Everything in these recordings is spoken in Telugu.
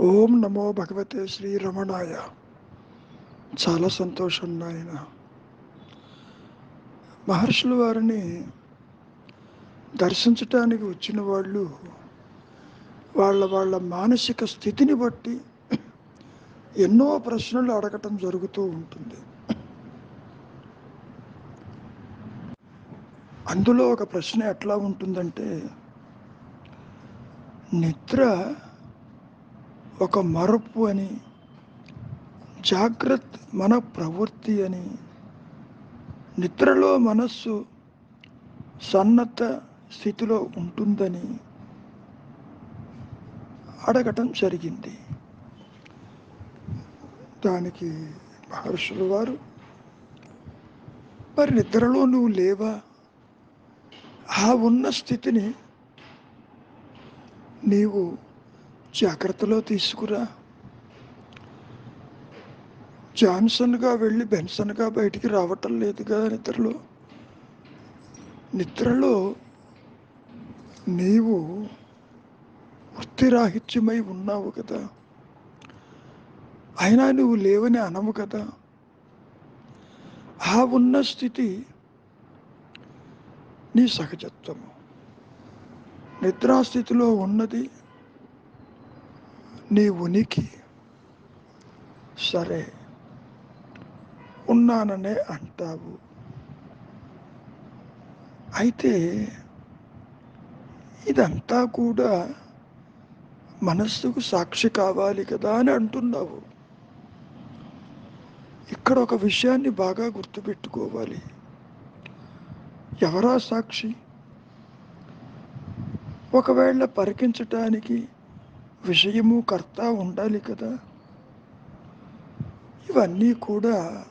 ఓం నమో భగవతే శ్రీ రమణాయ. చాలా సంతోషం నాయన. మహర్షుల వారిని దర్శించటానికి వచ్చిన వాళ్ళు వాళ్ళ వాళ్ళ మానసిక స్థితిని బట్టి ఎన్నో ప్రశ్నలు అడగటం జరుగుతూ ఉంటుంది. అందులో ఒక ప్రశ్న ఎట్లా ఉంటుందంటే నిద్ర ఒక మరపు అని జాగ్రత్త మన ప్రవృత్తి అని నిద్రలో మనస్సు సన్నత స్థితిలో ఉంటుందని అడగటం జరిగింది. దానికి మహర్షులు వారు మరి నిద్రలో నువ్వు లేవా? ఆ ఉన్న స్థితిని నీవు జాగ్రత్తలో తీసుకురా. జాన్సన్గా వెళ్ళి బెన్సన్గా బయటికి రావటం లేదుగా నిద్రలో. నిద్రలో నీవు వృత్తిరాహిత్యమై ఉన్నావు కదా. అయినా నువ్వు లేవని అనవు కదా. ఆ ఉన్న స్థితి నీ సహజత్వము. నిద్రాస్థితిలో ఉన్నది నీ ఉనికి సరే ఉన్నాననే అంటావు. అయితే ఇదంతా కూడా మనస్సుకు సాక్షి కావాలి కదా అని అంటున్నావు. ఇక్కడ ఒక విషయాన్ని బాగా గుర్తుపెట్టుకోవాలి. ఎవరా సాక్షి? ఒకవేళ పరికించటానికి విషయము కర్త ఉండాలి కదా. ఇవన్నీ కూడా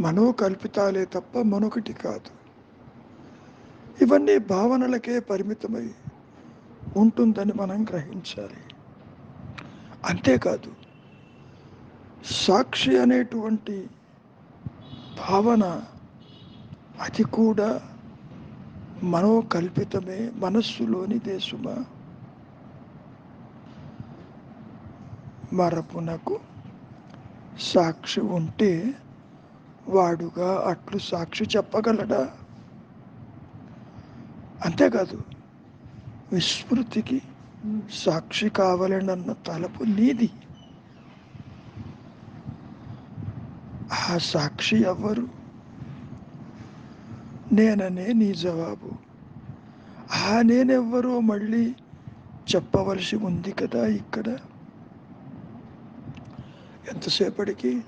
మనోకల్పితాలే తప్ప మరొకటి కాదు. ఇవన్నీ భావనలకే పరిమితమై ఉంటుందని మనం గ్రహించాలి. అంతేకాదు సాక్షి అనేటువంటి భావన అది కూడా మనోకల్పితమే మనస్సులోని దేశమా? మరపునకు సాక్షి ఉంటే వాడుగా అట్లు సాక్షి చెప్పగలడా? అంతేకాదు విస్మృతికి సాక్షి కావాలనన్న తలపు నీది. ఆ సాక్షి ఎవ్వరు నేననే నీ జవాబు. ఆ నేనెవ్వరో మళ్ళీ చెప్పవలసి ఉంది కదా ఇక్కడ? ఎంతసేపటికి?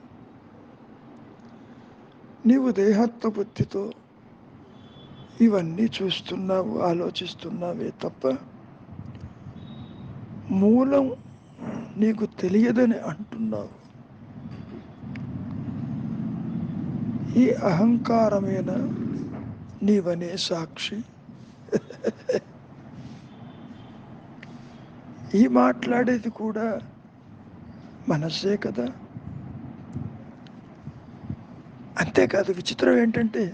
నీవు దేహాత్మ బుద్ధితో ఇవన్నీ చూస్తున్నావు ఆలోచిస్తున్నావే తప్ప మూలం నీకు తెలియదని అంటున్నావు. ఈ అహంకారమైన నీవనే సాక్షి. ఈ మాట్లాడేది కూడా మనస్సే కదా. అంతేకాదు విచిత్రం ఏంటంటే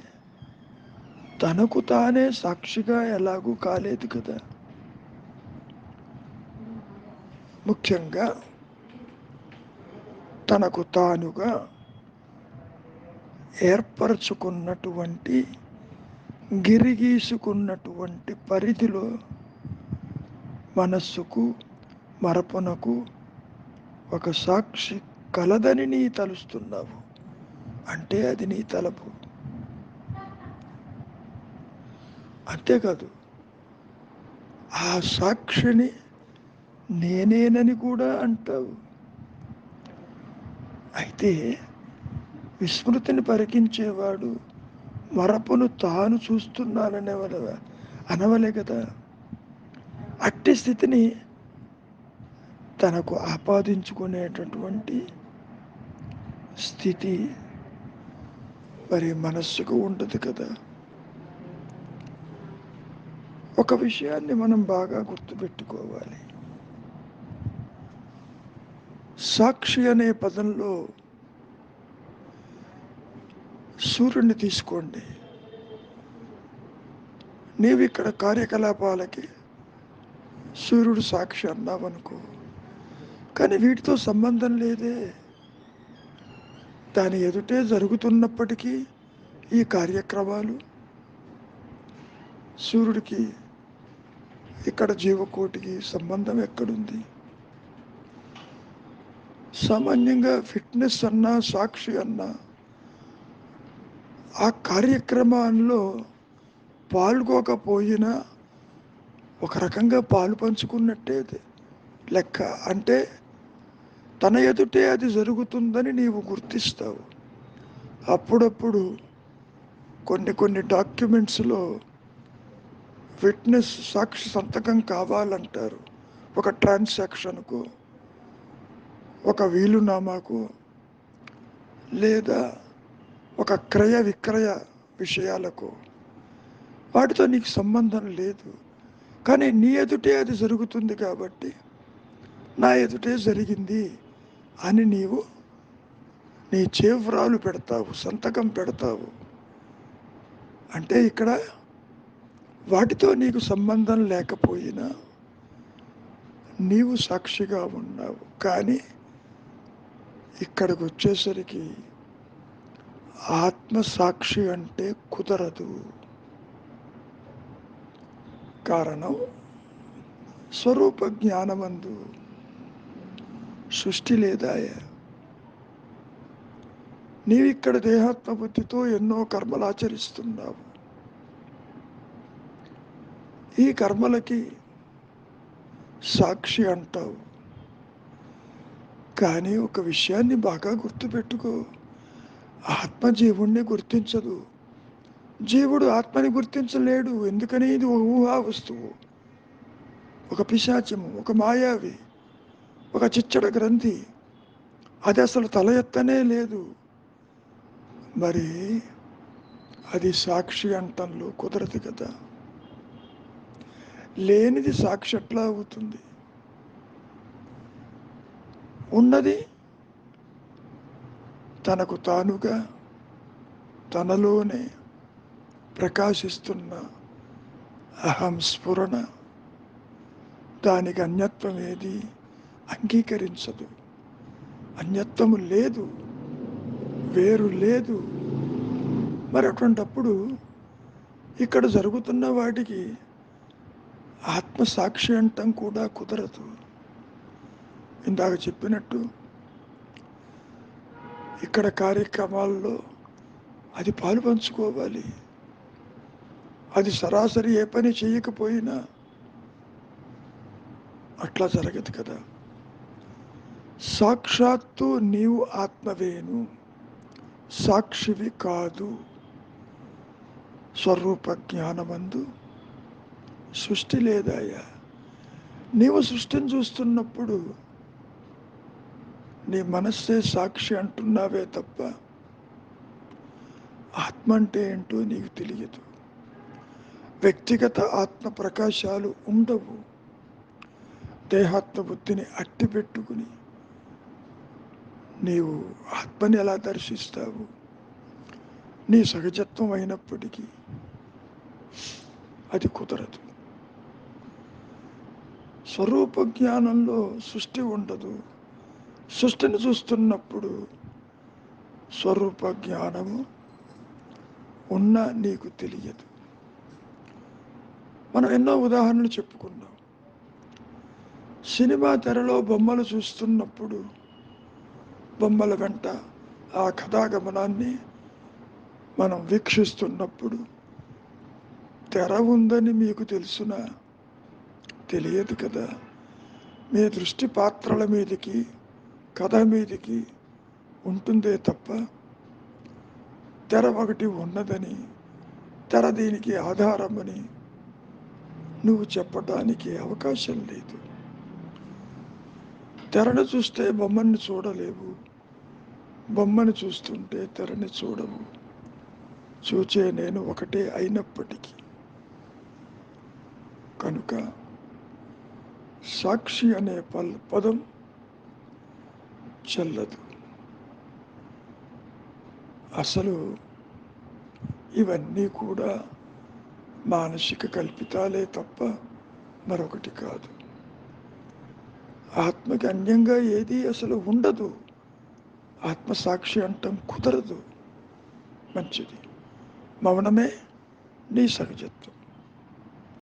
తనకు తానే సాక్షిగా ఎలాగూ కాలేదు కదా. ముఖ్యంగా తనకు తానుగా ఏర్పరచుకున్నటువంటి గిరిగీసుకున్నటువంటి పరిధిలో మనస్సుకు మరపునకు ఒక సాక్షి కలదని నీ తలుస్తున్నావు అంటే అది నీ తలపు. అంతేకాదు ఆ సాక్షిని నేనేనని కూడా అంటావు. అయితే విస్మృతిని పరికించేవాడు మరపును తాను చూస్తున్నాననేవల అనవలే కదా. అట్టి స్థితిని తనకు ఆపాదించుకునేటటువంటి స్థితి మరి మనస్సుకు ఉండదు కదా. ఒక విషయాన్ని మనం బాగా గుర్తుపెట్టుకోవాలి. సాక్షి అనే పదంలో సూర్యుడిని తీసుకోండి. నీవు ఇక్కడ కార్యకలాపాలకి సూర్యుడు సాక్షి అన్నావనుకో కానీ వీటితో సంబంధం లేదే. దాని ఎదుటే జరుగుతున్నప్పటికీ ఈ కార్యక్రమాలు సూర్యుడికి ఇక్కడ జీవకోటికి సంబంధం ఎక్కడుంది? సామాన్యంగా ఫిట్నెస్ అన్నా సాక్షి అన్నా ఆ కార్యక్రమాల్లో పాల్గొకపోయినా ఒక రకంగా పాలు పంచుకున్నట్టే లెక్క అంటే తన ఎదుటే అది జరుగుతుందని నీవు గుర్తిస్తావు. అప్పుడప్పుడు కొన్ని కొన్ని డాక్యుమెంట్స్లో విట్నెస్ సాక్షి సంతకం కావాలంటారు. ఒక ట్రాన్సాక్షన్కు ఒక వీలునామాకు లేదా ఒక క్రయ విక్రయ విషయాలకు. వాటితో నీకు సంబంధం లేదు. కానీ నీ ఎదుటే అది జరుగుతుంది కాబట్టి నా ఎదుటే జరిగింది. అని నీవు నీ చేవ్రాలు పెడతావు సంతకం పెడతావు. అంటే ఇక్కడ వాటితో నీకు సంబంధం లేకపోయినా నీవు సాక్షిగా ఉన్నావు. కానీ ఇక్కడికి వచ్చేసరికి ఆత్మసాక్షి అంటే కుదరదు. కారణం స్వరూప జ్ఞానమందు సృష్టి లేదాయ? నీవిక్కడ దేహాత్మ బుద్ధితో ఎన్నో కర్మలు ఆచరిస్తున్నావు. ఈ కర్మలకి సాక్షి అంటావు. కానీ ఒక విషయాన్ని బాగా గుర్తుపెట్టుకో. ఆత్మ జీవుణ్ణి గుర్తించదు. జీవుడు ఆత్మని గుర్తించలేడు. ఎందుకని? ఇది ఒక ఊహా వస్తువు. ఒక పిశాచము ఒక మాయావి. ఒక చిచ్చడ గ్రంథి. అది అసలు తల ఎత్తనే లేదు. మరి అది సాక్షి అంటంలో కుదరదు కదా. లేనిది సాక్షి ఎట్లా అవుతుంది? ఉన్నది తనకు తానుగా తనలోనే ప్రకాశిస్తున్న అహం స్ఫురణ. దానికి అన్యత్వం ఏది? అంగీకరించదు. అన్యత్వము లేదు వేరు లేదు. మరి అటువంటప్పుడు ఇక్కడ జరుగుతున్న వాటికి ఆత్మసాక్షి అంటం కూడా కుదరదు. ఇందాక చెప్పినట్టు ఇక్కడ కార్యక్రమాల్లో అది పాలు పంచుకోవాలి. అది సరాసరి ఏ పని చేయకపోయినా అట్లా జరగదు కదా. సాక్షాత్తు నీవు ఆత్మవేను సాక్షివి కాదు. స్వరూప జ్ఞానమందు సృష్టి లేదాయా నీవు సృష్టిని చూస్తున్నప్పుడు నీ మనస్సే సాక్షి అంటున్నావే తప్ప ఆత్మ అంటే ఏంటో నీకు తెలియదు. వ్యక్తిగత ఆత్మ ప్రకాశాలు ఉండవు. దేహాత్మ బుద్ధిని అట్టి పెట్టుకుని నీవు ఆత్మని ఎలా దర్శిస్తావు? నీ సహజత్వం అయినప్పటికీ అది కుదరదు. స్వరూప జ్ఞానంలో సృష్టి ఉండదు. సృష్టిని చూస్తున్నప్పుడు స్వరూప జ్ఞానము ఉన్నా నీకు తెలియదు. మనం ఎన్నో ఉదాహరణలు చెప్పుకున్నాం. సినిమా తెరలో బొమ్మలు చూస్తున్నప్పుడు బొమ్మల వెంట ఆ కథాగమనాన్ని మనం వీక్షిస్తున్నప్పుడు తెర ఉందని మీకు తెలుసునా? తెలియదు కదా. మీ దృష్టి పాత్రల మీదకి కథ మీదకి ఉంటుందే తప్ప తెర ఒకటి ఉన్నదని తెర దీనికి ఆధారమని నువ్వు చెప్పడానికి అవకాశం లేదు. తెరను చూస్తే బొమ్మని చూడలేవు. బొమ్మను చూస్తుంటే తెరని చూడవు. చూచే నేను ఒకటే అయినప్పటికీ. కనుక సాక్షి అనే పల్ పదం చెల్లదు. అసలు ఇవన్నీ కూడా మానసిక కల్పితాలే తప్ప మరొకటి కాదు. ఆత్మకి అన్యంగా ఏది అసలు ఉండదు. ఆత్మసాక్షి అంటాం కుదరదు. మంచిది. మౌనమే నీ సహజత్వం.